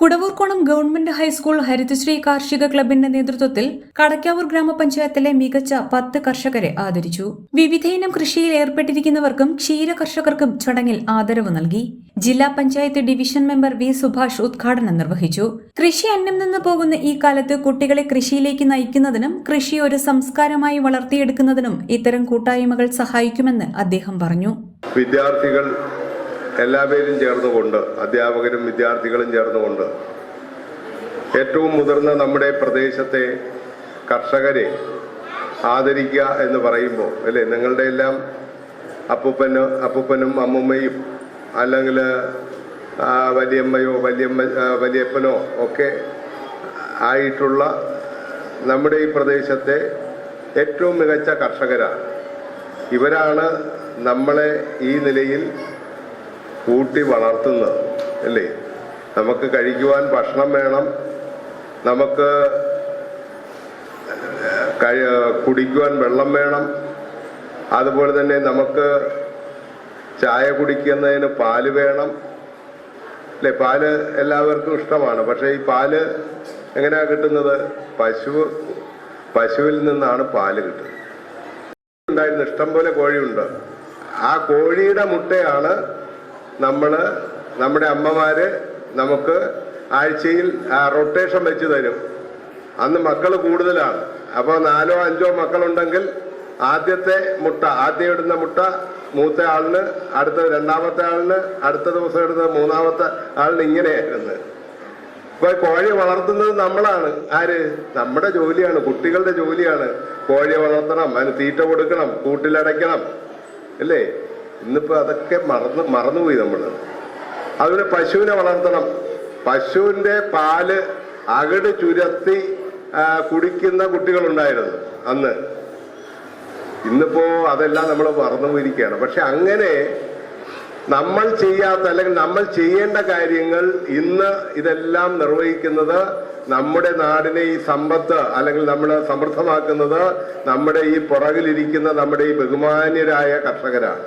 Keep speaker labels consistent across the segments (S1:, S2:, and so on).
S1: കുടവൂർക്കോണം government high school Harithasree കാർഷിക ക്ലബിന്റെ നേതൃത്വത്തിൽ കടക്കാവൂർ ഗ്രാമപഞ്ചായത്തിലെ മികച്ച പത്ത് കർഷകരെ ആദരിച്ചു. വിവിധയിനം കൃഷിയിൽ ഏർപ്പെട്ടിരിക്കുന്നവർക്കും ക്ഷീര കർഷകർക്കും ചടങ്ങിൽ ആദരവ് നൽകി. ജില്ലാ panchayat division member V Subhash ഉദ്ഘാടനം നിർവഹിച്ചു. കൃഷി അന്യം നിന്ന് പോകുന്ന ഈ കാലത്ത് കുട്ടികളെ കൃഷിയിലേക്ക് നയിക്കുന്നതിനും കൃഷി ഒരു സംസ്കാരമായി വളർത്തിയെടുക്കുന്നതിനും ഇത്തരം കൂട്ടായ്മകൾ സഹായിക്കുമെന്ന് അദ്ദേഹം പറഞ്ഞു.
S2: വിദ്യാർത്ഥികൾ എല്ലാവരും ചേർന്നുകൊണ്ട് അധ്യാപകരും വിദ്യാർത്ഥികളും ചേർന്നുകൊണ്ട് ഏറ്റവും മുതിർന്ന നമ്മുടെ പ്രദേശത്തെ കർഷകരെ ആദരിക്കുക എന്ന് പറയുമ്പോൾ അല്ലേ? നിങ്ങളുടെ എല്ലാം അപ്പൂപ്പന് അപ്പൂപ്പനും അമ്മൂമ്മയും അല്ലെങ്കിൽ വലിയമ്മയോ വലിയമ്മ വലിയപ്പനോ ഒക്കെ ആയിട്ടുള്ള നമ്മുടെ ഈ പ്രദേശത്തെ ഏറ്റവും മികച്ച കർഷകരാണ്. ഇവരാണ് നമ്മളെ ഈ നിലയിൽ കൂട്ടി വളർത്തുന്നത് അല്ലേ? നമുക്ക് കഴിക്കുവാൻ ഭക്ഷണം വേണം. നമുക്ക് കുടിക്കുവാൻ വെള്ളം വേണം. അതുപോലെ തന്നെ നമുക്ക് ചായ കുടിക്കുന്നതിന് പാൽ വേണം. അല്ലെ? പാൽ എല്ലാവർക്കും ഇഷ്ടമാണ്. പക്ഷേ ഈ പാൽ എങ്ങനെയാ കിട്ടുന്നത്? പശു പശുവിൽ നിന്നാണ് പാൽ കിട്ടുന്നത്. ഉണ്ടായിരുന്ന ഇഷ്ടം പോലെ കോഴിയുണ്ട്. ആ കോഴിയുടെ മുട്ടയാണ് നമ്മൾ നമ്മുടെ അമ്മമാര് നമുക്ക് ആഴ്ചയിൽ റൊട്ടേഷൻ വെച്ച് തരും. അന്ന് മക്കൾ കൂടുതലാണ്. അപ്പോൾ നാലോ അഞ്ചോ മക്കളുണ്ടെങ്കിൽ ആദ്യത്തെ മുട്ട ആദ്യം ഇടുന്ന മുട്ട മൂത്ത ആളിന് അടുത്ത രണ്ടാമത്തെ ആളിന് അടുത്ത ദിവസം ഇടുന്ന മൂന്നാമത്തെ ആളിന് ഇങ്ങനെയായിരുന്നു. ഇപ്പൊ കോഴി വളർത്തുന്നത് നമ്മളാണ്. ആര്? നമ്മുടെ ജോലിയാണ് കുട്ടികളുടെ ജോലിയാണ്. കോഴിയെ വളർത്തണം അതിന് തീറ്റ കൊടുക്കണം കൂട്ടിലടയ്ക്കണം. അല്ലേ? ഇന്നിപ്പോ അതൊക്കെ മറന്നു മറന്നുപോയി നമ്മൾ അതുപോലെ പശുവിനെ വളർത്തണം. പശുവിന്റെ പാൽ അകട് ചുരത്തി കുടിക്കുന്ന കുട്ടികളുണ്ടായിരുന്നു അന്ന്. ഇന്നിപ്പോ അതെല്ലാം നമ്മൾ മറന്നുപോയിരിക്കുകയാണ്. പക്ഷെ അങ്ങനെ നമ്മൾ ചെയ്യാത്ത അല്ലെങ്കിൽ നമ്മൾ ചെയ്യേണ്ട കാര്യങ്ങൾ ഇന്ന് ഇതെല്ലാം നിർവഹിക്കുന്നത് നമ്മുടെ നാടിനെ ഈ സമ്പത്ത് അല്ലെങ്കിൽ നമ്മൾ സമൃദ്ധമാക്കുന്നത് നമ്മുടെ ഈ പുറകിലിരിക്കുന്ന നമ്മുടെ ഈ ബഹുമാന്യരായ കർഷകരാണ്.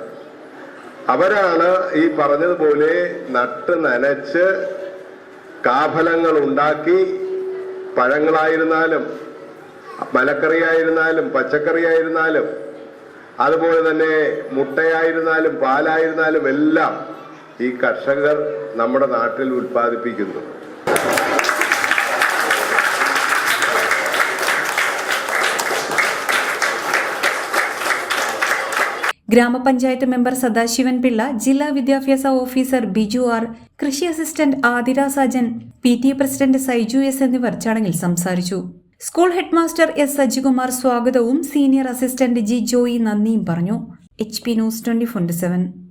S2: അവരാണ് ഈ പറഞ്ഞതുപോലെ നട്ട് നനച്ച് കാഫലങ്ങൾ ഉണ്ടാക്കി പഴങ്ങളായിരുന്നാലും മലക്കറിയായിരുന്നാലും പച്ചക്കറിയായിരുന്നാലും അതുപോലെ തന്നെ മുട്ടയായിരുന്നാലും പാലായിരുന്നാലും എല്ലാം ഈ കർഷകർ നമ്മുടെ നാട്ടിൽ ഉൽപ്പാദിപ്പിക്കുന്നു.
S1: ഗ്രാമപഞ്ചായത്ത് മെമ്പർ സദാശിവൻ പിള്ള ജില്ലാ വിദ്യാഭ്യാസ ഓഫീസർ ബിജു ആർ കൃഷി assistant Athira Sajan P T president Saiju S എന്നിവർ ചടങ്ങിൽ സംസാരിച്ചു. സ്കൂൾ ഹെഡ്മാസ്റ്റർ എസ് സജികുമാർ സ്വാഗതവും സീനിയർ അസിസ്റ്റന്റ് ജി ജോയി നന്ദിയും പറഞ്ഞു. H P news twenty four seven.